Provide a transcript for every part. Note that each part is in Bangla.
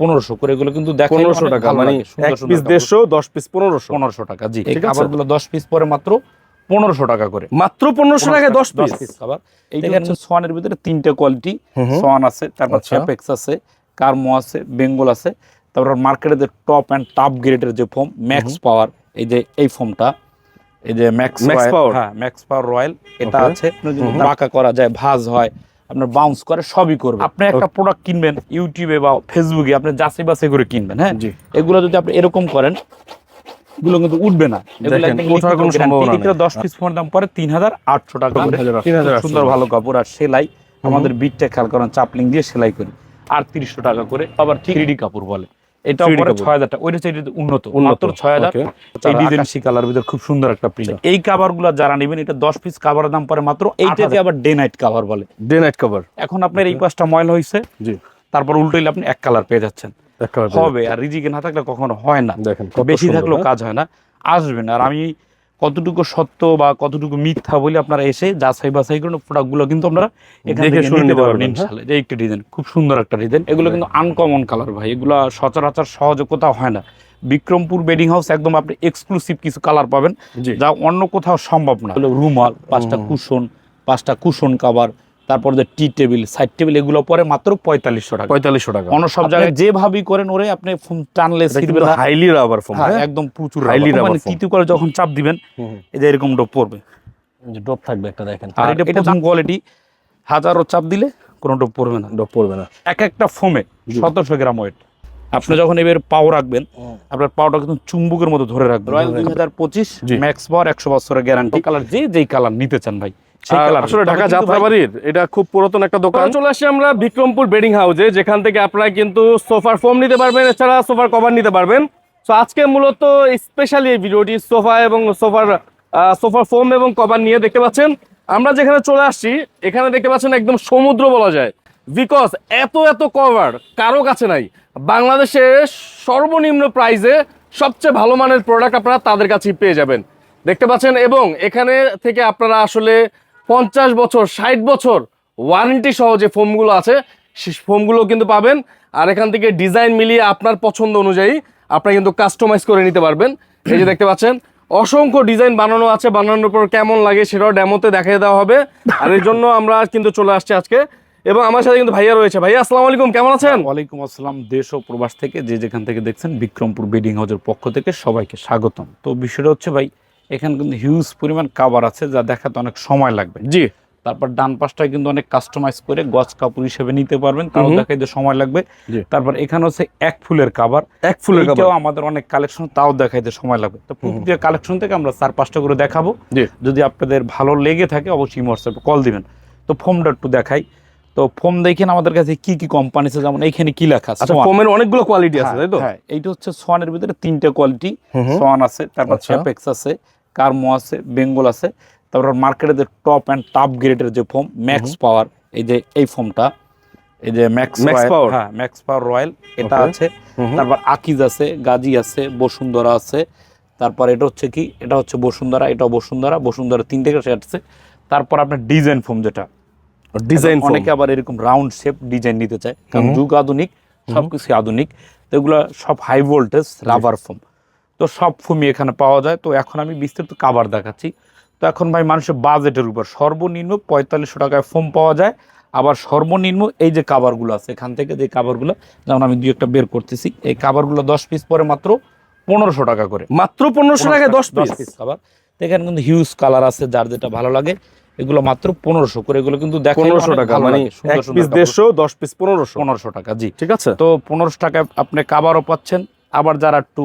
পনেরোশো করে এগুলো কিন্তু দেখেন পনেরোশো টাকা মানে এক পিস দেড়শো দশ পিস পনেরোশো। পনেরোশো টাকা জি। এই খাবারগুলো দশ পিস পরে মাত্র পনেরোশো টাকা করে। মাত্র পনেরোশো টাকায় দশ পিস খাবার। এইখানে সোয়ানের ভিতরে তিনটে কোয়ালিটি সোয়ান আছে তারপর। চ্যাপেক্স আছে কার্মো আছে বেঙ্গল আছে তারপর মার্কেটে যে টপ অ্যান্ড টপ গ্রেডের যে ফোম ম্যাক্স পাওয়ার এই যে এই ফোমটা এই যে ম্যাক্স Max Power? হ্যাঁ ম্যাক্স পাওয়ার রয়্যাল এটা আছে। বাঁকা করা যায় ভাঁজ হয় আপনার বাউন্স করে সবই করবে। আপনি একটা প্রোডাক্ট কিনবেন ইউটিউবে বা ফেসবুকে আপনি যাচাই বাছাই করে কিনবেন হ্যাঁ? এগুলো যদি আপনি এরকম করেন এগুলো কিন্তু উঠবে না। এগুলো। দশ পিস ফোনের দাম পরে তিন হাজার আটশো টাকা করে। 3,800 টাকা। সুন্দর ভালো কাপড় আর সেলাই। আমাদের বিটটা খেয়াল করেন চাপলিং দিয়ে সেলাই করি। আর তিরিশশো টাকা করে আবার থ্রি কাপড় বলে। এটা পরে কাপড়। ছয় হাজার টাকা। ওইটা হচ্ছে এটা উন্নত। মাত্র ছয় হাজার okay. এই ডিজাইন কালার ভিতর খুব সুন্দর একটা প্রিন্ট এই কাভারগুলো যারা নেবেন এটা দশ পিস কাভারের দাম পরে মাত্র এইটাকে আবার ডে নাইট কাভার বলে। ডে নাইট কভার এখন আপনার এই পাশটা ময়লা হয়েছে জি। তারপর উল্টো আপনি এক কালার পেয়ে যাচ্ছেন। হবে আর রিজিকে না থাকলে কখনো হয় না। দেখেন, বেশি থাকলেও হ্যাঁ? কাজ হয় না। আসবেন। আর আমি কতটুকু সত্য বা কতটুকু মিথ্যা বলে আপনারা এসে যাচাই বাছাই করুন প্রোডাক্টগুলো কিন্তু আপনারা এখান দেখে থেকে নিতে পারবেন হ্যাঁ? ইনশাআল্লাহ। এই একটা ডিজাইন খুব সুন্দর একটা ডিজাইন এগুলো কিন্তু আনকমন কালার ভাই এগুলো সচরাচর সহজে কোথাও হয় না। বিক্রমপুর বেডিং হাউস একদম আপনি এক্সক্লুসিভ কিছু কালার পাবেন যা অন্য কোথাও সম্ভব না। রুমাল পাঁচটা কুশন পাঁচটা কুশন কাভার তারপর যে টি টেবিল সাইড টেবিল এগুলো পরে মাত্র পঁয়তাল্লিশশো টাকা। পঁয়তাল্লিশশো টাকা। অন্য সব জায়গায় যেভাবেই করেন ওরে আপনি ফোন টানলে ছিড়বে হাইলি রাবার ফোম হ্যাঁ, একদম প্রচুর rubber। rubber মানে করে যখন চাপ দিবেন এই যে এরকম ডোপ পড়বে। ড্রপ থাকবে একটা দেখেন। আর এটা প্রথম কোয়ালিটি হাজারো চাপ দিলে কোনো ডোপ পড়বে না। ড্রপ পড়বে না। এক একটা ফোমে সতেরোশো গ্রাম ওয়েট আপনি যখন এবার পাও রাখবেন আপনার পাওটা কিন্তু চুম্বুকের মতো ধরে রাখবেন। রয়্যাল দুই হাজার পঁচিশ ম্যাক্স পাওয়ার একশো বছরের গ্যারান্টি কালার যে যেই কালার নিতে চান ভাই। আসলে ঢাকা যাত্রাবাড়ির এটা খুব পুরাতন একটা দোকান। চলে আসি আমরা বিক্রমপুর বেডিং হাউসে যেখান থেকে আপনারা কিন্তু সোফার ফোম নিতে পারবেন এছাড়া সোফার কভার নিতে পারবেন। তো আজকে মূলত স্পেশালি এই ভিডিওটি সোফা এবং সোফার সোফার ফোম এবং কভার নিয়ে দেখতে পাচ্ছেন। আমরা যেখানে চলে আসছি এখানে দেখতে পাচ্ছেন একদম সমুদ্র বলা যায়। বিকজ এত এত কভার কারও কাছে নাই। বাংলাদেশে সর্বনিম্ন প্রাইসে সবচেয়ে ভালো মানের প্রোডাক্ট আপনারা তাদের কাছেই পেয়ে যাবেন। দেখতে পাচ্ছেন এবং এখানে থেকে আপনারা আসলে পঞ্চাশ বছর, ষাট বছর ওয়ারেন্টি সহ যে ফোমগুলো আছে সেই ফোমগুলো কিন্তু পাবেন। আর এখান থেকে ডিজাইন মিলিয়ে আপনার পছন্দ অনুযায়ী আপনারা কিন্তু কাস্টমাইজ করে নিতে পারবেন। এই যে দেখতে পাচ্ছেন, অসংখ্য ডিজাইন বানানো আছে, বানানোর পর কেমন লাগে সেটাও ডেমোতে দেখিয়ে দেওয়া হবে। আর এর জন্য আমরা কিন্তু চলে আসছি আজকে। এবং আমার সাথে কিন্তু ভাইয়া রয়েছে। ভাইয়া, আসসালামু আলাইকুম, কেমন আছেন? ওয়ালাইকুম আসসালাম, দেশ ও প্রবাস থেকে যে যেখান থেকে দেখছেন বিক্রমপুর বেডিং হাউসের পক্ষ থেকে সবাইকে স্বাগতম। তো বিষয়টা হচ্ছে ভাই এখানে কিন্তু হিউজ পরিমাণ কাভার আছে যা দেখাতে অনেক সময় লাগবে। জি। তারপর ডান পাশটায় কিন্তু অনেক কাস্টমাইজ করে গজ কাপড় হিসেবে নিতে পারবেন তাও দেখাইতে সময় লাগবে। তারপর এখানে হচ্ছে এক ফুলের কাভার এক ফুলের কাপড় আমাদের অনেক কালেকশন তাও দেখাইতে সময় লাগবে। তো প্রতিটা কালেকশন থেকে আমরা চার পাঁচটা করে দেখাবো। যদি আপনাদের ভালো লেগে থাকে অবশ্যই হোয়াটসঅ্যাপে কল দিবেন। তো ফোমটা একটু দেখাই। তো ফোম দেখেন আমাদের কাছে কি কি কোম্পানি আছে যেমন এইখানে কি লেখা আছে? আচ্ছা। ফোমের অনেকগুলো কোয়ালিটি আছে হ্যাঁ, তাই তো? হ্যাঁ এইটা হচ্ছে সোয়ানের ভিতরে তিনটা কোয়ালিটি। সোয়ান আছে তারপর। চ্যাপেক্স আছে কার্মো আছে বেঙ্গল আছে তারপর মার্কেটে যে টপ অ্যান্ড টপ গ্রেডের যে ফোম ম্যাক্স পাওয়ার এই যে এই ফোমটা এই যে ম্যাক্স রয়্যাল হ্যাঁ ম্যাক্স পাওয়ার রয়্যাল এটা আছে। তারপর আকিজ আছে গাজী আছে বসুন্ধরা আছে তারপর এটা হচ্ছে কি এটা হচ্ছে বসুন্ধরা এটা বসুন্ধরা বসুন্ধরা তিনটে সেট আছে তারপর আপনার ডিজাইন ফোম যেটা। ডিজাইন এখন অনেকে আবার এরকম রাউন্ড শেপ ডিজাইন নিতে চায়। কারণ যুগ আধুনিক সবকিছু আধুনিক। তো এগুলো সব হাই ভোল্টেজ রাবার ফোম তো সব ফোমই এখানে পাওয়া যায়। তো এখন আমি বিস্তারিত কাবার দেখাচ্ছি। তো এখন ভাই মানুষের বাজেটের উপর সর্বনিম্ন পঁয়তাল্লিশশো টাকায় ফোম পাওয়া যায়। আবার সর্বনিম্ন এই যে কাভারগুলো আছে এখান থেকে যে কাভারগুলো যেমন আমি দুই একটা বের করতেছি এই কাভারগুলো দশ পিস পরে মাত্র পনেরোশো টাকা করে। মাত্র পনেরোশো টাকায় দশ পিস পিস খাবার এখানে কিন্তু হিউজ কালার আছে যার যেটা ভালো লাগে এগুলো মাত্র পনেরোশো করে। এগুলো কিন্তু দেখা পনেরোশো টাকা মানে এক পিস দেড়শো দশ পিস পনেরোশো। পনেরোশো টাকা জি। ঠিক আছে? তো পনেরোশো টাকায় আপনি কাবারও পাচ্ছেন। আবার যারা একটু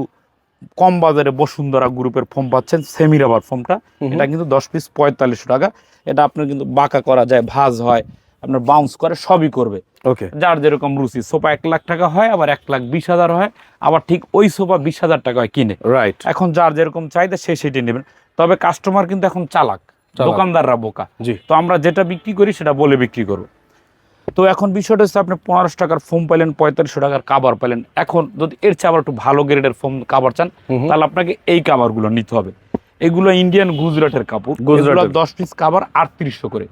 কম বাজারে বসুন্ধরা গ্রুপের ফোম পাচ্ছেন সেমি রাবার ফোমটা এটা কিন্তু দশ পিস পঁয়তাল্লিশশো টাকা। এটা আপনার কিন্তু বাঁকা করা যায় ভাঁজ হয় আপনার বাউন্স করে সবই করবে। ওকে যার যেরকম রুচি সোফা এক লাখ টাকা হয় আবার এক লাখ বিশ হাজার হয় আবার ঠিক ওই সোফা বিশ হাজার টাকা হয় কিনে। রাইট এখন যার যেরকম চাহিদা সে সেটি নেবেন। তবে কাস্টমার কিন্তু এখন চালাক চালাক। দোকানদাররা বোকা। জি। তো আমরা যেটা বিক্রি করি সেটা বলে বিক্রি করব। তো এখন বিষয়টা হচ্ছে আপনি পনেরোশো টাকার ফোম পাইলেন পঁয়তাল্লিশশো টাকার কাবার পেলেন এখন যদি এর চেয়ে আবার একটু ভালো গ্রেডের ফোম কাবার চান। তাহলে আপনাকে এই কাবারগুলো নিতে হবে। এগুলো ইন্ডিয়ান গুজরাটের কাপড়। গুজরাট দশ পিস কাবার আটত্রিশশো করে।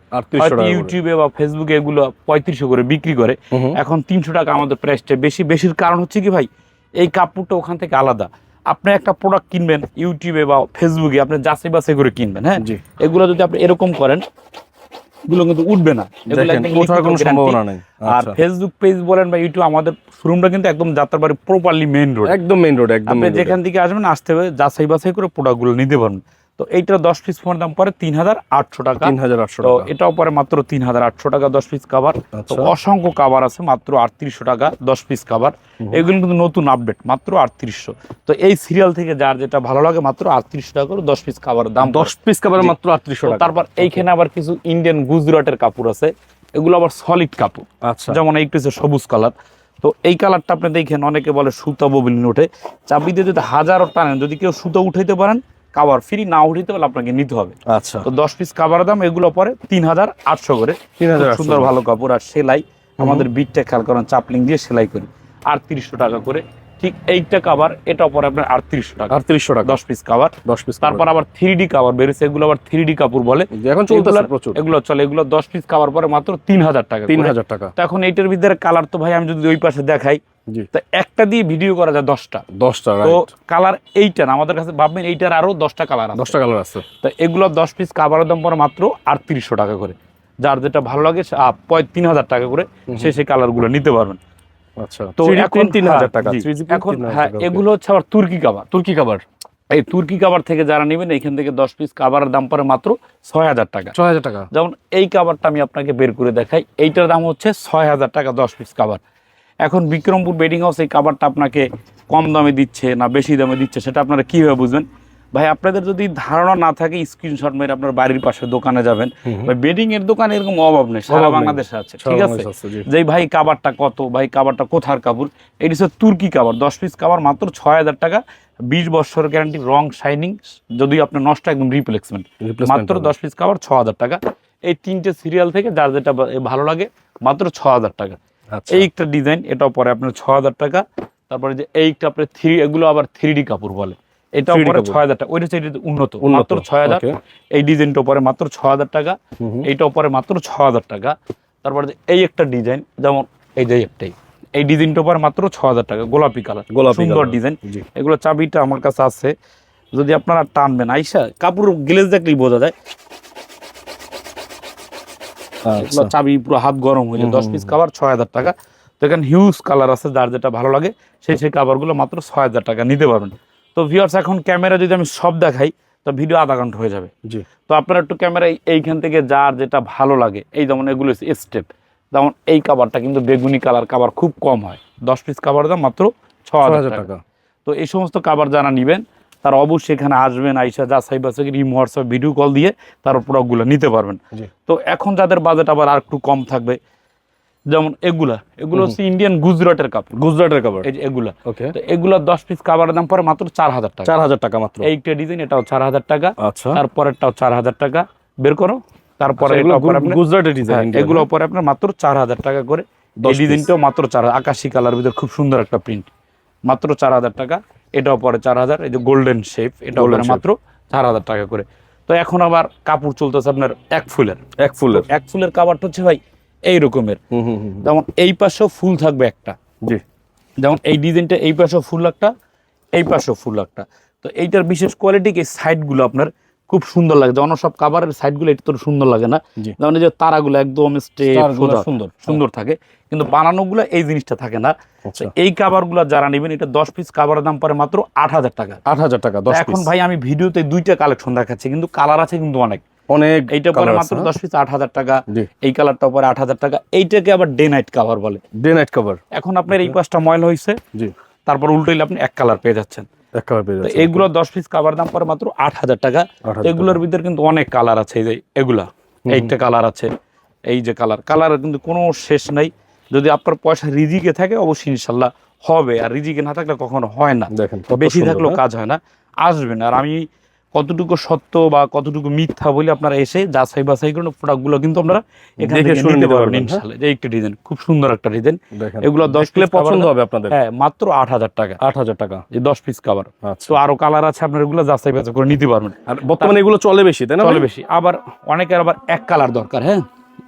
ইউটিউবে বা ফেসবুকে এগুলো পঁয়ত্রিশশো করে বিক্রি করে। এখন তিনশো টাকা আমাদের প্রাইসটা বেশি। বেশির কারণ হচ্ছে কি ভাই এই কাপড়টা ওখান থেকে আলাদা। আপনি একটা প্রোডাক্ট কিনবেন ইউটিউবে বা ফেসবুকে আপনি যাচাই বাছাই করে কিনবেন হ্যাঁ? এগুলো যদি আপনি এরকম করেন এগুলো কিন্তু উঠবে না ওঠার কোনো সম্ভাবনা guarantee। নেই আর আচ্ছা। ফেসবুক পেজ বলেন বা ইউটিউব আমাদের শোরুমটা কিন্তু একদম যাত্রাবাড়ি প্রপারলি মেইন রোড একদম মেইন রোড একদম। যেখান থেকে আসবেন আসতে হবে যাচাই বাছাই করে প্রোডাক্টগুলো নিতে পারবেন তো এইটার দশ পিস ফোনের দাম পরে তিন হাজার আটশো টাকা। তিন হাজার আটশো তো টাকা। এটাও পরে মাত্র তিন হাজার আটশো টাকা দশ পিস কাভার তো আচ্ছা। অসংখ্য কাভার আছে মাত্র আটত্রিশশো টাকা দশ পিস কাভার এগুলো কিন্তু নতুন আপডেট মাত্র আটত্রিশশো। তো এই সিরিয়াল থেকে যার যেটা ভালো লাগে মাত্র আটত্রিশশো টাকা করে দশ পিস কাভার দাম দশ পিস জি। মাত্র আটত্রিশশো টাকা। তারপর এইখানে আবার কিছু ইন্ডিয়ান গুজরাটের কাপড় আছে। এগুলো আবার সলিড কাপড়। আচ্ছা। যেমন হচ্ছে সবুজ কালার তো এই কালারটা আপনি দেখেন অনেকে বলে সুতা ববিলিন ওঠে চাবি দিয়ে যদি হাজারও টানেন যদি কেউ সুতা উঠাইতে পারেন কাবার ফ্রি না উঠাইতে পারলে আপনাকে নিতে হবে। আচ্ছা। তো দশ পিস কাবার দাম এগুলো পরে তিন হাজার আটশো করে। সুন্দর ভালো কাপড় আর সেলাই। আমাদের বিটটা খেয়াল করেন চাপলিং দিয়ে সেলাই করি। আটত্রিশশো টাকা করে। ঠিক এইটা কাবার এটা পরে আপনার আটত্রিশশো টাকা। আটত্রিশশো টাকা। দশ পিস কাবার দশ পিস তারপর আবার থ্রি ডি কাবার বেরোছে এগুলো আবার থ্রি ডি কাপড় বলে। এখন চলতেছে এগুলার- প্রচুর। এগুলো চলে এগুলো দশ পিস কাবার পরে মাত্র তিন হাজার টাকা তিন হাজার টাকা। তো এখন এইটার ভিতরে কালার তো ভাই আমি যদি ওই পাশে দেখাই তো একটা দিয়ে ভিডিও করা যায় দশটা। দশটা তো কালার এইটা না আমাদের কাছে ভাববেন এইটার আরও দশটা কালার আছে। দশটা কালার আছে। তো এগুলো দশ পিস কাভারের দাম পড়ে মাত্র আটত্রিশশো টাকা করে। যার যেটা ভালো লাগে তিন হাজার টাকা করে সে সেই কালারগুলো নিতে পারবেন। আচ্ছা তো তো এখন তিন হাজার টাকা 3D print এখন হ্যাঁ এগুলো হচ্ছে আবার তুর্কি কাবার তুর্কি কাবার এই তুর্কি কাবার থেকে যারা নেবেন এখান থেকে দশ পিস কাবারের দাম পড়ে মাত্র ছয় হাজার টাকা। ছয় হাজার টাকা। যেমন এই কাবারটা আমি আপনাকে বের করে দেখাই এইটার দাম হচ্ছে ছয় হাজার টাকা দশ পিস কাবার এখন বিক্রমপুর বেডিং হাউস এই কাবারটা আপনাকে কম দামে দিচ্ছে না বেশি দামে দিচ্ছে সেটা আপনারা কীভাবে বুঝবেন? ভাই আপনাদের যদি ধারণা না থাকে স্ক্রিনশট মেরে আপনার বাড়ির পাশে দোকানে যাবেন। ভাই বেডিং এর দোকানে এরকম অভাব নেই সারা বাংলাদেশে আছে ঠিক আছে। যে ভাই কাবারটা কত? ভাই কাবারটা কোথার কাপড়? এটি হচ্ছে তুর্কি কাবার দশ পিস কাবার মাত্র ছয় হাজার টাকা বিশ বছর গ্যারান্টি রং শাইনিং যদি আপনার নষ্ট একদম রিপ্লেসমেন্ট মাত্র দশ পিস কাবার ছ হাজার টাকা। এই তিনটে সিরিয়াল থেকে যার যেটা ভালো লাগে মাত্র ছ হাজার টাকা। এই একটা ডিজাইন এটাও পরে আপনার ছ হাজার টাকা। তারপরে যে এইটা আপনার থ্রি এগুলো আবার থ্রি ডি কাপড় বলে। এটাও পরে ছয় হাজার টাকা। ওইটা হচ্ছে উন্নত মাত্র ছয় হাজার এই ডিজাইনটা পরে মাত্র ছ হাজার টাকা। এইটাও পরে মাত্র ছ হাজার টাকা। তারপরে যে এই একটা ডিজাইন যেমন এই যে একটাই। এই ডিজাইনটা পরে মাত্র ছ হাজার টাকা গোলাপি কালার। গোলাপি সুন্দর ডিজাইন। এগুলো চাবিটা আমার কাছে আছে। যদি আপনারা টানবেন আইসা কাপড় গ্লেজ দেখলেই বোঝা যায়। এগুলো আচ্ছা চাবি পুরো হাত গরম হয়ে যায় দশ পিস কাভার ছয় হাজার টাকা। তো এখানে হিউজ কালার আছে যার যেটা ভালো লাগে সেই সেই কাভারগুলো মাত্র ছয় হাজার টাকা। নিতে পারবেন। তো ভিউয়ার্স এখন ক্যামেরা যদি আমি সব দেখাই তো ভিডিও আধা ঘণ্টা হয়ে যাবে। জি। তো আপনারা একটু ক্যামেরা এইখান থেকে যার যেটা ভালো লাগে এই যেমন এগুলো স্টেপ যেমন এই কাভারটা কিন্তু বেগুনি কালার কাভার খুব কম হয়। দশ পিস কাভার দাম মাত্র ছ হাজার টাকা। তো এই সমস্ত কাভার যারা নেবেন তারা অবশ্যই এখানে আসবেন আইসা যাচাই বাছাই রিম হোয়াটসঅ্যাপ ভিডিও কল দিয়ে তার প্রোডাক্টগুলো নিতে পারবেন। তো এখন যাদের বাজেট আবার আর একটু কম থাকবে যেমন এগুলা এগুলো হচ্ছে ইন্ডিয়ান গুজরাটের কাপড়। গুজরাটের কাপড়? এই যে এগুলা। ওকে তো এগুলো দশ পিস কাপড়ের দাম পরে মাত্র চার হাজার টাকা। চার হাজার টাকা মাত্র। এইটা ডিজাইন এটাও চার হাজার টাকা। আচ্ছা। তারপরেরটাও চার হাজার টাকা। বের করো। তারপরে আচ্ছা, গুজরাটের ডিজাইন হ্যাঁ, এগুলো পরে আপনার মাত্র চার হাজার টাকা করে। এই ডিজাইনটাও মাত্র চার আকাশি কালার ভিতরে খুব সুন্দর একটা প্রিন্ট মাত্র চার হাজার টাকা। এটাও পরে চার হাজার এই যে গোল্ডেন শেপ এটাও পরে মাত্র চার হাজার টাকা করে। তো এখন আবার কাপড় চলতেছে আপনার এক ফুলের। এক ফুলের। এক ফুলের কাবারটা হচ্ছে ভাই এই রকমের। হুম হুম হুম যেমন এই পাশেও ফুল থাকবে একটা। জি। যেমন এই ডিজাইনটা এই পাশেও ফুল একটা এই পাশেও ফুল একটা। তো এইটার বিশেষ কোয়ালিটি কি? সাইডগুলো আপনার খুব সুন্দর লাগে। যেমন সব কাভারের সাইডগুলো একটু তো সুন্দর লাগে না। যেমন যে তারাগুলো একদম সুন্দর। সুন্দর। থাকে। কিন্তু বানানোগুলো এই জিনিসটা থাকে না। আচ্ছা। এই কাভারগুলো যারা নেবেন এটা দশ পিস কাভারের দাম পরে মাত্র আট হাজার টাকা। আট হাজার টাকা এখন ভাই আমি ভিডিওতে দুইটা কালেকশন দেখাচ্ছি কিন্তু কালার আছে কিন্তু অনেক। অনেক এইটা পরে মাত্র দশ পিস আট হাজার টাকা। হ্যাঁ? এই কালারটা পরে আট হাজার টাকা। এইটাকে আবার ডে নাইট কাভার বলে। ডে নাইট কভার এখন আপনার এই পাশটা ময়লা হয়েছে তারপর উল্টোইলে আপনি এক কালার পেয়ে যাচ্ছেন। এগুলো দশ পিস কাভার দাম পরে মাত্র আট হাজার টাকা। এগুলোর ভিতরে কিন্তু অনেক কালার আছে এই যে এগুলা। এইটা কালার আছে এই যে কালার কালার কিন্তু কোনো শেষ নাই। যদি আপনার পয়সা রিজিকে থাকে অবশ্যই ইনশাল্লাহ হবে। আর রিজিকে না থাকলে কখনো হয় না। দেখেন বেশি থাকলেও হ্যাঁ? কাজ হয় না। আসবেন আর আমি কতটুকু সত্য বা কতটুকু মিথ্যা বলে আপনারা এসে যাচাই বাছাই করে প্রোডাক্টগুলো কিন্তু আপনারা এখান থেকে শুনে নিতে পারবেন? ইনশাআল্লাহ। যে একটা ডিজাইন খুব সুন্দর একটা ডিজাইন এগুলো দশ দেখলে piece cover পছন্দ হবে আপনাদের। হ্যাঁ মাত্র আট হাজার টাকা। আট হাজার টাকা। এই দশ পিস কাভার তো আরও কালার আছে আপনার এগুলো যাচাই বাছাই করে নিতে পারবেন। আর বর্তমানে এগুলো চলে বেশি তাই না চলে বেশি। আবার অনেকের আবার এক কালার দরকার হ্যাঁ?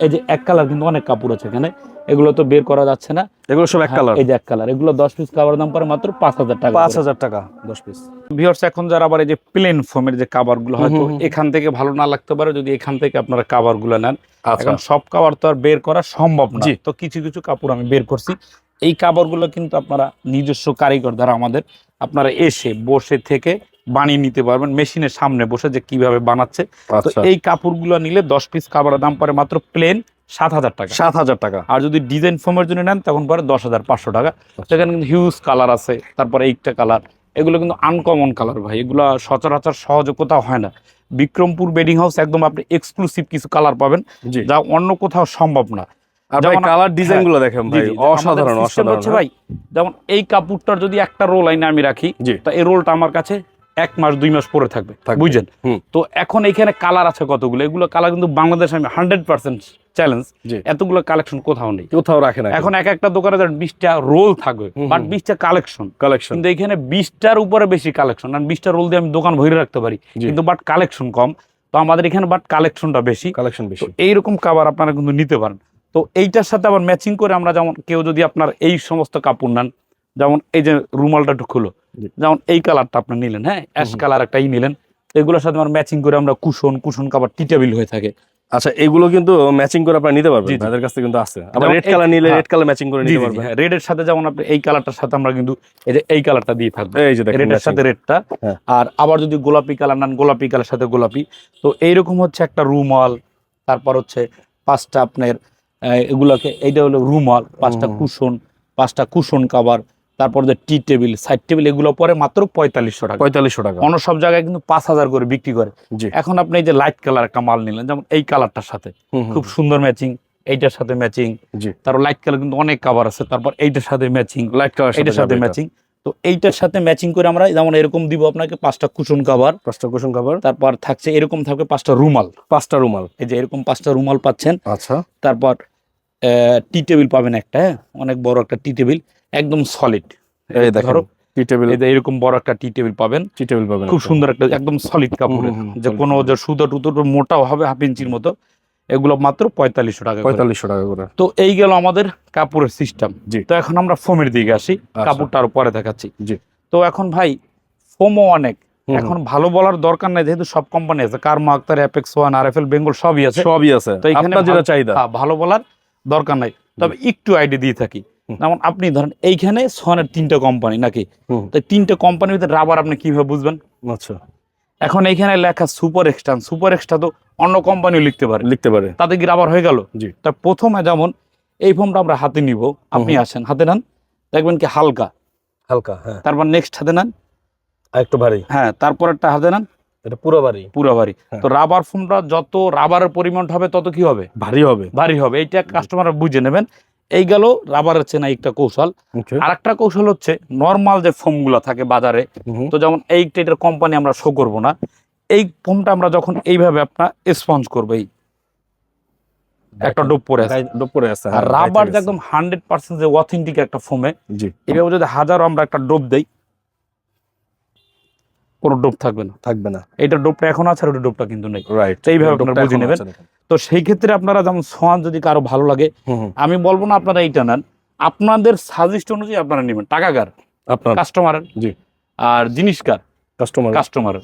এই যে এক কালার কিন্তু অনেক কাপড় আছে এখানে। এগুলো তো বের করা যাচ্ছে না। এগুলো সব এক হ্যাঁ, কালার। এই যে এক কালার। এগুলো দশ পিস কাভার দাম পড়ে মাত্র পাঁচ হাজার টাকা পাঁচ হাজার টাকা দশ পিস ভিউয়ার্স এখন যারা আবার এই যে প্লেন ফোমের যে কাভারগুলো হয়তো। এখান থেকে ভালো না লাগতে পারে যদি এখান থেকে আপনারা কাভারগুলো নেন। আচ্ছা। এখন সব কাভার তো আর বের করা সম্ভব না। তো কিছু কিছু কাপড় আমি বের করছি। এই কাভারগুলো কিন্তু আপনারা নিজস্ব কারিগর দ্বারা আমাদের আপনারা এসে বসে থেকে বানিয়ে নিতে পারবেন মেশিনের সামনে বসে যে কীভাবে বানাচ্ছে। তো আচ্ছা। এই কাপড়গুলো নিলে দশ পিস কাভারের দাম পড়ে মাত্র প্লেন সাত হাজার টাকা। সাত হাজার টাকা। আর যদি ডিজাইন ফোমের জন্য নেন তখন পরে দশ হাজার পাঁচশো টাকা। সেখানে কিন্তু হিউজ কালার আছে তারপরে এইটা কালার এগুলো কিন্তু আনকমন কালার ভাই এগুলো সচরাচর সহজে কোথাও হয় না। বিক্রমপুর বেডিং হাউস একদম আপনি এক্সক্লুসিভ কিছু কালার পাবেন যা অন্য কোথাও সম্ভব না। আর ভাই যেমন- কালার ডিজাইনগুলো দেখেন ভাই অসাধারণ অসাধারণ হচ্ছে হ্যাঁ? ভাই যেমন এই কাপড়টার যদি একটা রোল আইনে আমি রাখি তা এই রোলটা আমার কাছে এক মাস দুই মাস পরে থাকবে। বুঝছেন? তো এখন এখানে কালার আছে কতগুলো? এগুলো কালার কিন্তু বাংলাদেশে আমি হান্ড্রেড পার্সেন্ট চ্যালেঞ্জ এতগুলো কালেকশন কোথাও নেই। কোথাও রাখে না এখন এক একটা দোকানে ধরেন বিশটা রোল থাকবে বাট বিশটা কালেকশন কালেকশন কিন্তু এখানে বিশটার উপরে বেশি কালেকশন আর বিশটা রোল দিয়ে আমি দোকান ভরে রাখতে পারি। কিন্তু বাট কালেকশন কম। তো আমাদের এখানে বাট কালেকশনটা বেশি। কালেকশন বেশি। এইরকম কাবার আপনারা কিন্তু নিতে পারেন। তো এইটার সাথে আবার ম্যাচিং করে আমরা যেমন কেউ যদি আপনার এই সমস্ত কাপড় নেন যেমন এই যে রুমালটা একটু খুলো। যেমন এই কালারটা আপনি নিলেন হ্যাঁ? অ্যাশ কালার একটা ই নিলেন। এগুলোর সাথে আমার ম্যাচিং করে আমরা কুশন কুশন কাবার টিটেবিল হয়ে থাকে। আচ্ছা এগুলো কিন্তু ম্যাচিং করে আপনারা নিতে পারবেন। তাদের কাছে কিন্তু আছে। আবার রেড এই- কালার নিলে। রেড কালার ম্যাচিং করে নিতে পারবেন। হ্যাঁ রেডের সাথে যেমন আপনি এই কালারটার সাথে আমরা কিন্তু এই যে এই কালারটা দিয়ে থাকব। এই যে দেখেন রেডের সাথে রেডটা হ্যাঁ। আর আবার যদি গোলাপি কালার নেন গোলাপি কালার সাথে গোলাপি। তো এইরকম হচ্ছে একটা রুমাল তারপর হচ্ছে পাঁচটা আপনার এগুলাকে এইটা হলো রুমাল পাঁচটা কুশন পাঁচটা কুশন কাভার তারপর যে টি টেবিল সাইড টেবিল এগুলো পরে মাত্র পঁয়তাল্লিশশো টাকা। পঁয়তাল্লিশশো টাকা। অন্য সব জায়গায় কিন্তু পাঁচ হাজার করে বিক্রি করে। এখন আপনি এই যে লাইট কালার একটা মাল নিলেন যেমন এই কালারটার সাথে। খুব সুন্দর ম্যাচিং এইটার সাথে ম্যাচিং তারপর লাইট কালার কিন্তু অনেক কাভার আছে তারপর এইটার সাথে ম্যাচিং লাইট কালার এইটার সাথে ম্যাচিং তো এইটার সাথে ম্যাচিং করে আমরা যেমন এরকম দিব আপনাকে পাঁচটা কুশন কাভার পাঁচটা কুশন কভার তারপর থাকছে এরকম থাকবে পাঁচটা রুমাল। পাঁচটা রুমাল। এই যে এরকম পাঁচটা রুমাল পাচ্ছেন। আচ্ছা। তারপর টি টেবিল পাবেন একটা হ্যাঁ? অনেক বড় একটা টি টেবিল একদম সলিড এই ধরো টি টেবিল এই যে এরকম বড় একটা টি টেবিল পাবেন। টি টেবিল পাবেন খুব সুন্দর একটা একদম সলিড কাপড়ের। হুম, যে কোনো যে সুতো টুতো মোটাও হবে হাফ ইঞ্চির মতো। এগুলো মাত্র পঁয়তাল্লিশশো টাকা। পঁয়তাল্লিশশো টাকা করে। তো এই গেল আমাদের কাপড়ের সিস্টেম জি। তো এখন আমরা ফোমের দিকে আসি। আচ্ছা। কাপড়টা আরও পরে দেখাচ্ছি। জি। তো এখন ভাই ফোমও অনেক। এখন ভালো বলার দরকার নাই যেহেতু সব কোম্পানি আছে। Karma Akhtar Apex one R F L Bengal সবই আছে। সবই আছে। তো এখানে যেটা চাহিদা। হ্যাঁ, ভালো বলার দরকার নাই। তবে একটু আইডিয়া দিয়ে থাকি। যেমন আপনি ধরেন এইখানে সনের তিনটা কোম্পানি নাকি? হুম, তো তিনটা কোম্পানির ভিতরে রাবার আপনি কীভাবে বুঝবেন? আচ্ছা। এখন এইখানে লেখা সুপার এক্সট্রা সুপার এক্সট্রা তো অন্য কোম্পানিও লিখতে পারে। লিখতে পারে। তাতে কি রাবার হয়ে গেল? জি। তা প্রথমে যেমন এই ফর্মটা আমরা হাতে নিব। আপনি আসেন হাতে নেন। দেখবেন কি হালকা। হালকা হ্যাঁ। তারপর নেক্সট হাতে নেন। একটু ভারী হ্যাঁ তারপর একটা হাতে নেন। এটা পুরো ভারী পুরো ভারী হ্যাঁ। তো রাবার ফোমটা যত রাবারের পরিমাণ হবে তত কি হবে? ভারী হবে। ভারী হবে। এইটা কাস্টমার বুঝে নেবেন। এই গেল রাবারের চেনা একটা কৌশল। আর একটা কৌশল হচ্ছে নর্মাল যে ফোমগুলো থাকে বাজারে তো যেমন এই টাইপের কোম্পানি আমরা শো করব না এই ফোমটা আমরা যখন এইভাবে আপনার স্পঞ্জ করব এই একটা ডোপ পরে আছে। ডোপ পরে আছে আর হ্যাঁ, রাবার যে একদম হান্ড্রেড পার্সেন্ট যে অথেন্টিক একটা ফোমে এইভাবে এভাবে যদি হাজারও আমরা একটা ডোপ দেই কোনো ডোপ থাকবে না। থাকবে না। এইটা ডোপটা এখন আছে আর ওটা ডোপটা কিন্তু নেই। রাইট এইভাবে আপনারা বুঝে নেবেন। তো সেই ক্ষেত্রে আপনারা যেমন সোয়ান যদি কারও ভালো লাগে আমি বলব না আপনারা এইটা নেন। আপনাদের সাজেস্ট অনুযায়ী আপনারা নেবেন। টাকাকার। আপনার কাস্টমারের জি। আর জিনিসকার। কাস্টমার কাস্টমার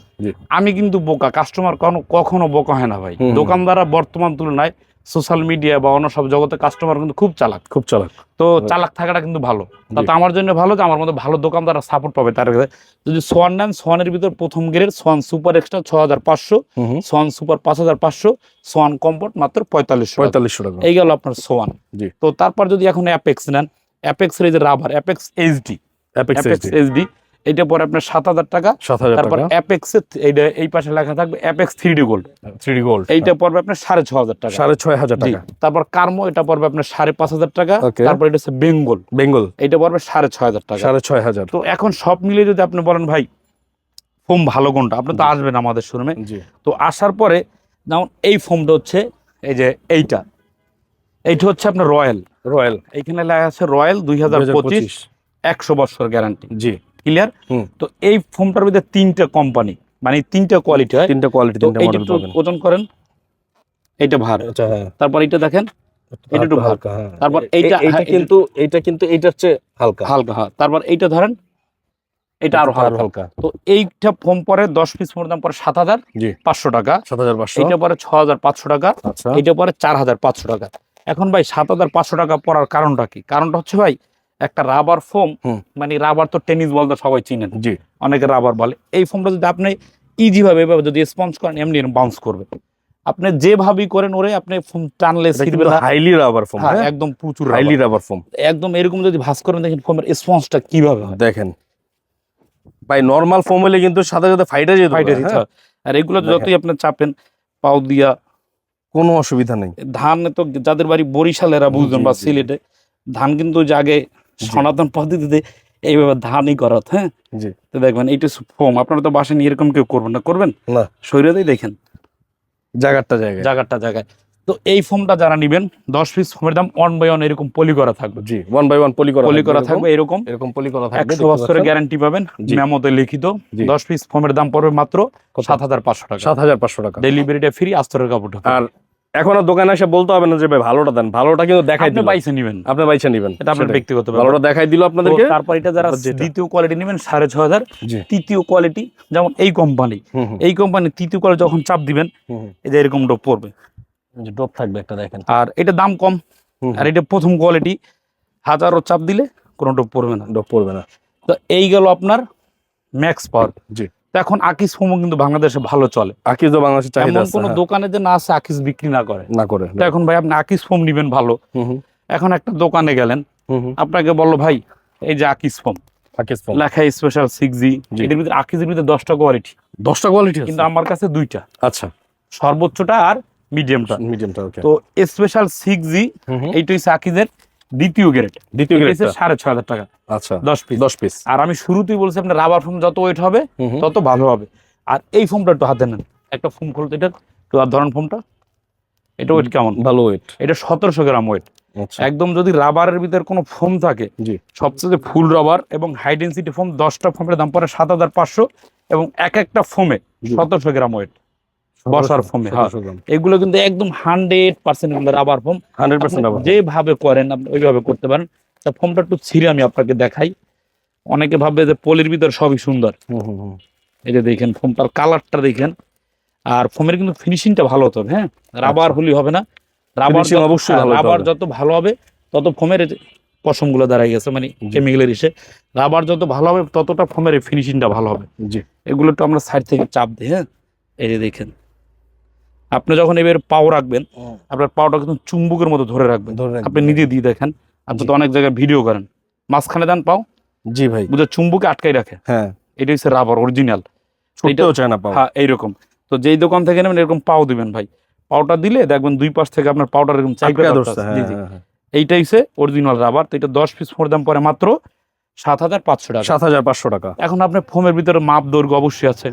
আমি কিন্তু বোকা কাস্টমার কখনো বোকা হয় না ভাই। দোকানদাররা বর্তমান তুলনায় সোশ্যাল মিডিয়া বা অন্য সব জগতে কাস্টমার কিন্তু খুব চালাক। খুব চালাক। তো চালাক থাকাটা কিন্তু ভালো। তা আমার জন্য ভালো যে আমার মধ্যে ভালো দোকানদাররা সাপোর্ট পাবে তার কাছে। যদি সোয়ান নেন সোয়ানের ভিতর প্রথম গ্রেড সোয়ান সুপার এক্সট্রা ছ হাজার পাঁচশো সোয়ান সুপার পাঁচ হাজার পাঁচশো সোয়ান কম্পোর্ট মাত্র পঁয়তাল্লিশশো টাকা। পঁয়তাল্লিশশো টাকা। এই গেল আপনার সোয়ান তো তারপর যদি এখন অ্যাপেক্স নেন অ্যাপেক্সের এই যে rubber Apex HD Apex HD এটা পরে আপনার সাত হাজার টাকা। সাত হাজার তারপর অ্যাপেক্স এইটা এই পাশে লেখা থাকবে Apex three D gold three D gold এইটা পড়বে আপনার সাড়ে ছ হাজার টাকা। সাড়ে ছয় হাজার টাকা। তারপর কার্মো এটা পড়বে আপনার সাড়ে পাঁচ হাজার টাকা। তারপর এটা হচ্ছে বেঙ্গল বেঙ্গল এটা পড়বে সাড়ে ছয় হাজার টাকা। সাড়ে ছয় হাজার। তো এখন সব মিলিয়ে যদি আপনি বলেন ভাই ফোম ভালো কোনটা? আপনি তো আসবেন আমাদের শোরুমে। তো আসার পরে যেমন এই ফোমটা হচ্ছে এই যে এইটা। এইটা হচ্ছে আপনার রয়্যাল। রয়্যাল। এইখানে লেখা আছে রয়্যাল দুই হাজার পঁচিশ। একশো বছর গ্যারান্টি। জি। ক্লিয়ার তো এই ফোমটার ভিতরে তিনটা কোম্পানি মানে তিনটা কোয়ালিটি হয়। তিনটা কোয়ালিটি তিনটা মডেল পাবেন। ওজন করেন। এটা ভার। আচ্ছা হ্যাঁ। তারপর এটা দেখেন এটা একটু হালকা হ্যাঁ। তারপর এইটা- এইটা হ্যাঁ, কিন্তু এইটা কিন্তু এইটার চেয়ে হালকা। হালকা হ্যাঁ। তারপর এইটা ধরেন এটা আরও হালকা। হালকা। তো এইটা ফোম পরে দশ পিস ফোমের দাম পরে সাত হাজার পাঁচশো টাকা। সাত হাজার পাঁচশো। এইটা পরে ছ হাজার পাঁচশো টাকা। আচ্ছা। এইটা পরে চার হাজার পাঁচশো টাকা। এখন ভাই সাত হাজার পাঁচশো টাকা পড়ার কারণটা কি? কারণটা হচ্ছে ভাই একটা রাবার ফোম। মানে রাবার তো টেনিস বল তো সবাই চিনেন জি। অনেকে রাবার বলে এই ফোমটা যদি আপনি ইজি ভাবে এভাবে যদি স্পঞ্জ করেন এমনি বাউন্স করবে। আপনি যেভাবেই করেন ওরে আপনি ফোম টানলে ছিঁড়বে না। হাইলি রাবার ফোম একদম প্রচুর হাইলি রাবার ফোম একদম এরকম যদি ভাস করেন দেখেন ফোমের স্পঞ্জটা কীভাবে হয়। দেখেন ভাই নর্মাল ফোম হলে কিন্তু সাথে সাথে ফাইটা যেত ফাইটে হয়। আর এগুলো যতই আপনি চাপেন পাও দিয়া কোনো অসুবিধা নেই। ধান তো যাদের বাড়ি বরিশালেরা বুঝবেন বা সিলেটে ধান কিন্তু আগে সনাতন পদ্ধতিতে এইভাবে ধানই করাত হ্যাঁ? জি। তো দেখবেন এইটা ফোম। আপনারা তো বাসায় নিয়ে এরকম কেউ করবেন না। করবেন? না। শরীরেই দেখেন। জায়গাটা জায়গায়। জায়গাটা জায়গায়। তো এই ফোমটা যারা নিবেন দশ পিস ফোমের দাম ওয়ান বাই ওয়ান এরকম পলি করা থাকবে। G one by one poly করা পলি করা থাকবে এরকম। এরকম পলি করা থাকবে একশো বছরের গ্যারান্টি পাবেন। মেমোতে লিখিত। দশ পিস ফোমের দাম পড়বে মাত্র সাত হাজার পাঁচশো টাকা। সাত হাজার পাঁচশো টাকা। ডেলিভারিটা ফ্রি আস্তরের কাপড়টা আর এখন দোকানে এসে বলতে হবে না যে ভাই ভালোটা দেন। ভালোটা কিন্তু দেখাই দিল। পাইছে নিবেন আপনি বাইছে নিবেন এটা আপনার ব্যক্তিগত ভালোটা দেখাই দিল আপনাদেরকে। তারপর এটা যারা দ্বিতীয় কোয়ালিটি নেবেন সাড়ে ছ হাজার। তৃতীয় কোয়ালিটি যেমন এই কোম্পানি এই কোম্পানি তৃতীয় কোয়ালিটি যখন চাপ দিবেন। এই যে এরকম ডোপ পড়বে। ড্রপ থাকবে একটা দেখেন। আর এটা দাম কম। আর এটা প্রথম কোয়ালিটি হাজারো চাপ দিলে কোনো ডোপ পড়বে না। ড্রপ পড়বে না। তো এই গেল আপনার ম্যাক্স পাওয়ার জি। এখন আকিস ফোমও কিন্তু বাংলাদেশে ভালো চলে। আকিস তো বাংলাদেশের চাহিদা এমন কোনো হ্যাঁ। দোকানে যে না আছে আকিস বিক্রি না করে। না করে তো এখন ভাই আপনি আকিস ফোম নিবেন ভালো। এখন একটা দোকানে গেলেন আপনাকে বলল ভাই এই যে আকিস ফোম আকিজ ফোন লেখা স্পেশাল সিক্স জি। এটার ভিতরে আকিসের ভিতরে দশটা কোয়ালিটি দশটা কোয়ালিটি কিন্তু আমার কাছে দুইটা। আচ্ছা। সর্বোচ্চটা আর মিডিয়ামটা মিডিয়ামটা ওকে তো স্পেশাল সিক্স জি এইটা হচ্ছে আকিজের দ্বিতীয় গ্রেড দ্বিতীয় গ্রেডটা সাড়ে ছ হাজার টাকা। আচ্ছা দশ পিস দশ পিস আর আমি শুরুতেই বলছি আপনার রাবার ফোম যত ওয়েট হবে। তত ভালো হবে। আর এই ফোমটা একটু হাতে নেন। একটা ফোম খুলতে এটা একটু ধরেন ফোমটা এটা ওয়েট কেমন? ভালো ওয়েট এটা সতেরোশো গ্রাম ওয়েট আচ্ছা। একদম যদি রাবারের ভিতরে কোনো ফোম থাকে সবচেয়ে ফুল রাবার এবং হাই ডেন্সিটি ফোম দশটা ফোমের দাম পড়ে সাত হাজার পাঁচশো এবং এক একটা ফোমে সতেরোশো গ্রাম ওয়েট বসার ফোমে হ্যাঁ। এগুলো কিন্তু একদম hundred percent rubber foam hundred percent যেভাবে করেন আপনি ওইভাবে করতে পারেন। তা ফোমটা একটু ছিঁড়ে আমি আপনাকে দেখাই। অনেকে ভাববে যে পলির ভিতর সবই সুন্দর। এই যে দেখেন ফোমটার কালারটা দেখেন। আর ফোমের কিন্তু ফিনিশিংটা ভালো হতে হবে হ্যাঁ রাবার হলি হবে না। রাবার আচ্ছা। অবশ্যই রাবার যত ভালো হবে তত ফোমের পশমগুলো দাঁড়াই গেছে মানে কেমিক্যালের ইসে। রাবার যত ভালো হবে ততটা ফোমের ফিনিশিংটা ভালো হবে। জি। এগুলো একটু আমরা সাইড থেকে চাপ দিই হ্যাঁ? এই যে দেখেন। আপনি যখন এবার পাও রাখবেন আপনার পাওটা কিন্তু চুম্বকের মতো ধরে রাখবেন। আপনি নিজে দিয়ে দেখেন। আপনি তো অনেক জায়গায় ভিডিও করেন। মাঝখানে দেন পাও। জি ভাই। বুঝে চুম্বকে আটকাই রাখে। হ্যাঁ। এটা হচ্ছে রাবার অরিজিনাল ছুটতেও চায় না পাও। হ্যাঁ এইরকম। তো যেই দোকান থেকে নেবেন এরকম পাও দিবেন ভাই। পাউটা দিলে দেখবেন দুই পাশ থেকে আপনার পাউডার এরকম। ধরছে হ্যাঁ। হ্যাঁ, হ্যাঁ। এইটাই হচ্ছে অরিজিনাল রাবার তো এটা দশ পিস ফোর দাম পরে মাত্র সাত হাজার পাঁচশো টাকা। সাত হাজার পাঁচশো টাকা। এখন আপনার ফোমের ভিতরে মাপ দৈর্ঘ্য অবশ্যই আছে।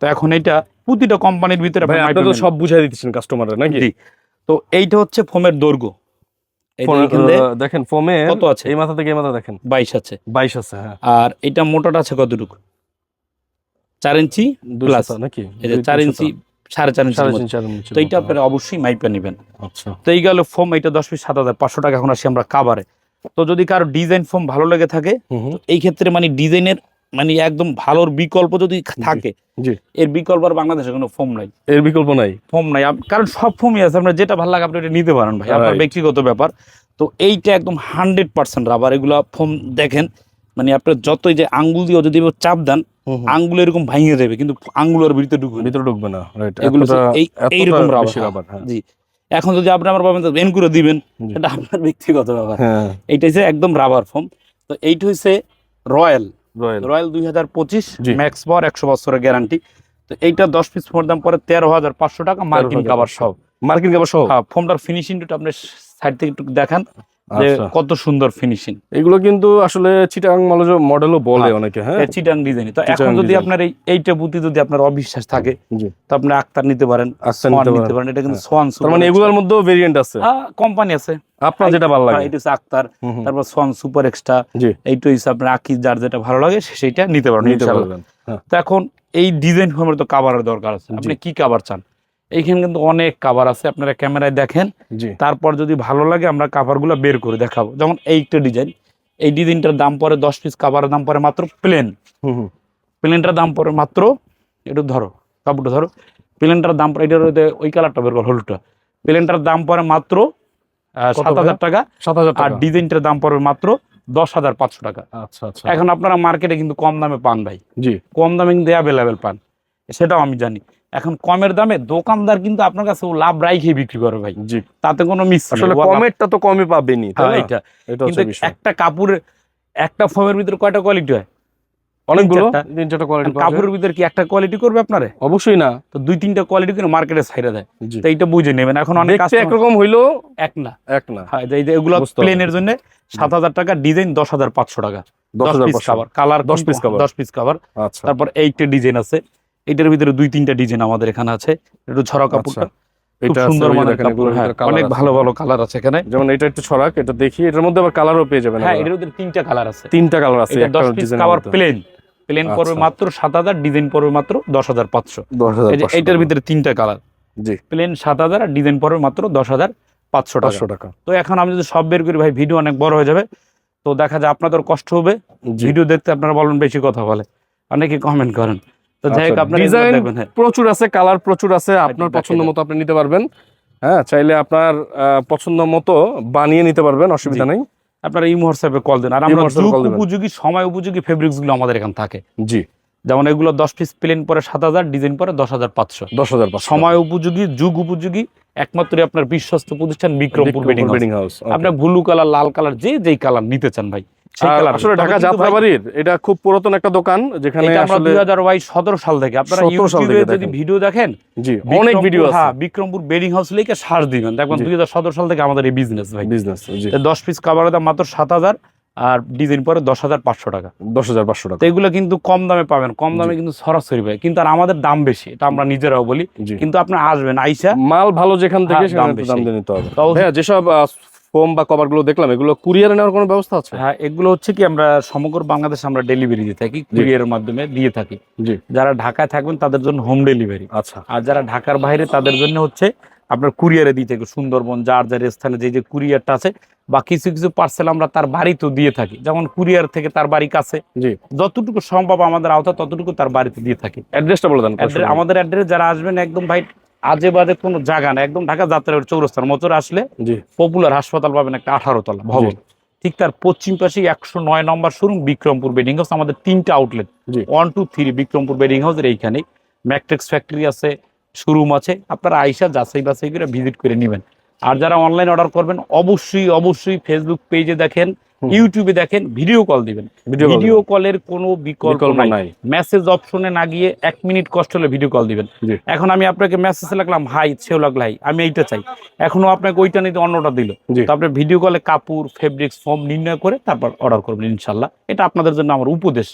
তো এখন এইটা প্রতিটা কোম্পানির ভিতরে তো সব বুঝাই দিচ্ছেন কাস্টমারের নাকি? তো এইটা হচ্ছে ফোমের দৈর্ঘ্য। দেখেন ফোমে কত আছে? এই মাথা থেকে এই মাথা দেখেন। বাইশ আছে। বাইশ আছে হ্যাঁ। আর এটা মোটাটা আছে কতটুকু? চার ইঞ্চি। সুতা নাকি? চার ইঞ্চি সাড়ে চার ইঞ্চি তো মতো, আপনারা অবশ্যই মাইপে নেবেন। আচ্ছা। তো এই গেল ফোম এটা দশ পিস সাত হাজার পাঁচশো টাকা এখন আসি আমরা কাবারে তো যদি কারও ডিজাইন ফোম ভালো লেগে থাকে এই ক্ষেত্রে মানে ডিজাইনের মানে একদম ভালোর বিকল্প যদি থাকে এর বিকল্প আর বাংলাদেশে কোনো ফোম নাই। এর বিকল্প নাই? ফোম নাই। কারণ সব ফোমই আছে। আপনার যেটা ভালো লাগে আপনি এটা নিতে পারেন ভাই। আপনার ব্যক্তিগত ব্যাপার। তো এইটা একদম হান্ড্রেড পার্সেন্ট রাবার এগুলা ফোম দেখেন মানে আপনার যতই যে আঙ্গুল দিয়ে যদি চাপ দেন। আঙ্গুল এরকম ভাঙিয়ে দেবে। কিন্তু আঙ্গুলের ভিতরে ঢুকবে ভিতরে ঢুকবে না। এগুলো এইরকম রাবার হ্যাঁ। জি। এখন যদি আপনি আমার পাবেন বেন করে দিবেন এটা আপনার ব্যক্তিগত ব্যাপার। হ্যাঁ। এইটা হচ্ছে একদম রাবার ফোম তো এইটা হচ্ছে রয়্যাল। রয়্যাল। দুই হাজার পঁচিশ ম্যাক্স পাওয়ার একশো বছরের গ্যারান্টি তো এইটা দশ পিস ফোর দাম পরে তেরো হাজার পাঁচশো টাকা মার্কিন কাবার সব মার্কিন কাবার সহ? হ্যাঁ ফোমটার ফিনিশিংটা আপনি সাইড থেকে একটু দেখান। যে আচ্ছা। কত সুন্দর ফিনিশিং এগুলো কিন্তু আসলে চিটাং মডেলও বলে হ্যাঁ। অনেকে হ্যাঁ? চিটাং ডিজাইন তো এখন যদি আপনার এই এইটা বুতি যদি আপনার অবিশ্বাস থাকে তো আপনি আক্তার নিতে পারেন নিতে পারেন। এটা কিন্তু হ্যাঁ। সোয়ান তার মানে এগুলোর মধ্যেও ভেরিয়েন্ট আছে? কোম্পানি আছে। আপনার যেটা ভালো হ্যাঁ, লাগে এটা হচ্ছে আক্তার। তারপর সোয়ান সুপার এক্সট্রা এইটা হচ্ছে আপনার আকি যার যেটা ভালো লাগে সে- সেইটা নিতে পারেন নিতে। পারবেন হ্যাঁ। তো এখন এই ডিজাইন ফর্মের তো কাভারের দরকার আছে। আপনি কি কাভার চান? এইখানে কিন্তু অনেক কাভার আছে আপনারা ক্যামেরায় দেখেন। তারপর যদি ভালো লাগে আমরা কাভারগুলো বের করে দেখাবো। যেমন এইটা ডিজাইন এই ডিজাইনটার দাম পরে দশ পিস কাভারের দাম পরে মাত্র প্লেন প্লেনটার দাম পরে মাত্র একটু ধরো কাপড়টা ধরো। প্লেনটার দাম পরে এটার ওই কালারটা বের কর হলুদটা। প্লেনটার দাম পরে মাত্র সাত হাজার টাকা। সাত হাজার আর ডিজাইনটার দাম পড়বে মাত্র দশ হাজার পাঁচশো টাকা। আচ্ছা আচ্ছা। এখন আপনারা মার্কেটে কিন্তু কম দামে পান ভাই। জি। কম দামে কিন্তু অ্যাভেলেবেল পান। সেটাও আমি জানি। এখন কমের দামে দোকানদার কিন্তু আপনার কাছে ও লাভ রাইখে বিক্রি করে ভাই। জি। তাতে কোনো মিস আসলে কমেরটা তো কমই পাবেনি তাই এটা কিন্তু একটা কাপড়ের একটা ফোমের ভিতরে কয়টা কোয়ালিটি হয়? অনেকগুলো তিন চারটা। কোয়ালিটি কাপড়ের ভিতরে কি একটা কোয়ালিটি করবে আপনারে? অবশ্যই না। তো দুই তিনটা কোয়ালিটি করে মার্কেটে ছাইড়া দেয়। তো এইটা বুঝে নেবেন। এখন অনেক customer- একরকম হইল এক না। এক না। হয় এই যে এগুলো প্লেনের জন্য সাত হাজার টাকা ডিজাইন দশ হাজার পাঁচশো টাকা। দশ পিস। কাভার কালার দশ পিস cover। দশ পিস কাভার আচ্ছা। তারপর এইটা ডিজাইন আছে। এটার ভিতরে দুই তিনটা ডিজাইন আমাদের এখানে আছে। একটু ছড়া কাপড়টা। এটা সুন্দর মানের কাপড় হ্যাঁ অনেক ভালো ভালো কালার আছে এখানে। যেমন এটা একটু ছড়াক এটা দেখি এটার মধ্যে আবার কালারও পেয়ে যাবেন হ্যাঁ এটার ভিতরে তিনটা কালার আছে। তিনটা কালার আছে এটা একটা দশ piece design cover plain plain পড়বে আচ্ছা। মাত্র সাত হাজার ডিজাইন পড়বে মাত্র দশ হাজার পাঁচশো। দশ হাজার এই যে এইটার ভিতরে তিনটা কালার জি। প্লেন সাত হাজার আর ডিজাইন পড়বে মাত্র দশ হাজার পাঁচশো টাকা। টাকা। তো এখন আমি যদি সব বের করি ভাই ভিডিও অনেক বড় হয়ে যাবে। তো দেখা যায় আপনাদের কষ্ট হবে। ভিডিও দেখতে আপনারা বলেন বেশি কথা বলে। অনেকে কমেন্ট করেন। তো যাই হোক ডিজাইন হ্যাঁ। প্রচুর আছে কালার প্রচুর আছে আপনার পছন্দ মতো আপনি নিতে পারবেন। হ্যাঁ চাইলে আপনার পছন্দ মতো বানিয়ে নিতে পারবেন অসুবিধা নেই। আপনারা এই হোয়াটসঅ্যাপে কল দেন। আর আমরা। উপযোগী সময় উপযোগী ফেব্রিক্সগুলো আমাদের এখানে থাকে। জি। যেমন এগুলো দশ পিস প্লেন পরে সাত হাজার ডিজাইন পরে দশ হাজার পাঁচশো। দশ হাজার সময় উপযোগী যুগ উপযোগী একমাত্র আপনার বিশ্বস্ত প্রতিষ্ঠান বিক্রমপুর বেডিং হাউস আপনার ব্লু কালার লাল কালার যে যেই কালার নিতে চান ভাই। আসলে ঢাকা যাত্রাবাড়ির এটা খুব পুরাতন একটা দোকান যেখানে আমরা আসলে দুই হাজার বাইশ সতেরো সাল থেকে। আপনারা ইউটিউবে যদি ভিডিও দেখেন জি অনেক ভিডিও আছে। হ্যাঁ বিক্রমপুর বেডিং হাউস লিখে সার্চ দিবেন। দেখবেন। দুই হাজার সতেরো সাল থেকে আমাদের এই বিজনেস ভাই। বিজনেস দশ পিস কাভারের দাম মাত্র সাত হাজার আর ডিজাইন পরে দশ হাজার পাঁচশো টাকা। দশ হাজার পাঁচশো টাকা। এগুলো কিন্তু কম দামে পাবেন কম দামে কিন্তু সরাসরি পাই কিন্তু আর আমাদের দাম বেশি এটা আমরা নিজেরাও বলি। কিন্তু আপনার আসবেন আইসা মাল ভালো যেখান থেকে হ্যাঁ, দাম নিতে হবে। হ্যাঁ যেসব ফোম বা কভারগুলো দেখলাম এগুলো কুরিয়ারে নেওয়ার কোনো ব্যবস্থা আছে? হ্যাঁ এগুলো হচ্ছে কি আমরা সমগ্র বাংলাদেশে আমরা ডেলিভারি দিয়ে থাকি কুরিয়ারের মাধ্যমে দিয়ে থাকি। জি। যারা ঢাকায় থাকবেন তাদের জন্য হোম ডেলিভারি আচ্ছা। আর যারা ঢাকার বাইরে তাদের জন্য হচ্ছে আপনার কুরিয়ারে দিতে থাকি সুন্দরবন যার যার স্থানে যে যে কুরিয়ারটা আছে বা কিছু কিছু পার্সেল আমরা তার বাড়িতেও দিয়ে থাকি। যেমন কুরিয়ার থেকে তার বাড়ি কাছে। জি। যতটুকু সম্ভব আমাদের আওতা ততটুকু তার বাড়িতে দিয়ে থাকি। অ্যাড্রেসটা বলে দেন আমাদের অ্যাড্রেস যারা আসবেন একদম ভাই আজে বাজে কোনো জায়গা না একদম ঢাকা যাত্রার চৌরস্তার মতো আসলে পপুলার হাসপাতাল পাবেন একটা আঠারো তলা ভবন। ঠিক তার পশ্চিম পাশে একশো নয় number showroom Bikrampur bedding house আমাদের তিনটা outlet one two three Bikrampur bedding হাউসের এইখানে ম্যাট্রিক্স ফ্যাক্টরি আছে শোরুম আছে। আপনারা আইসা যাচাই বাছাই করে ভিজিট করে নেবেন। আর যারা অনলাইন অর্ডার করবেন অবশ্যই অবশ্যই ফেসবুক পেজে দেখেন ইউটিউবে দেখেন ভিডিও কল দিবেন। ভিডিও কলের কোনো বিকল্প নাই। মেসেজ অপশনে না গিয়ে এক মিনিট কষ্ট হলে ভিডিও কল দিবেন। এখন আমি আপনাকে মেসেজ লাগলাম হাই সেও লাগল হাই আমি এইটা চাই। এখনও আপনাকে ওইটা নিতে অন্যটা দিল। জি। তো আপনি ভিডিও কলে কাপড় ফেব্রিক্স ফর্ম নির্ণয় করে তারপর অর্ডার করবেন ইনশাল্লাহ। এটা আপনাদের জন্য আমার উপদেশ।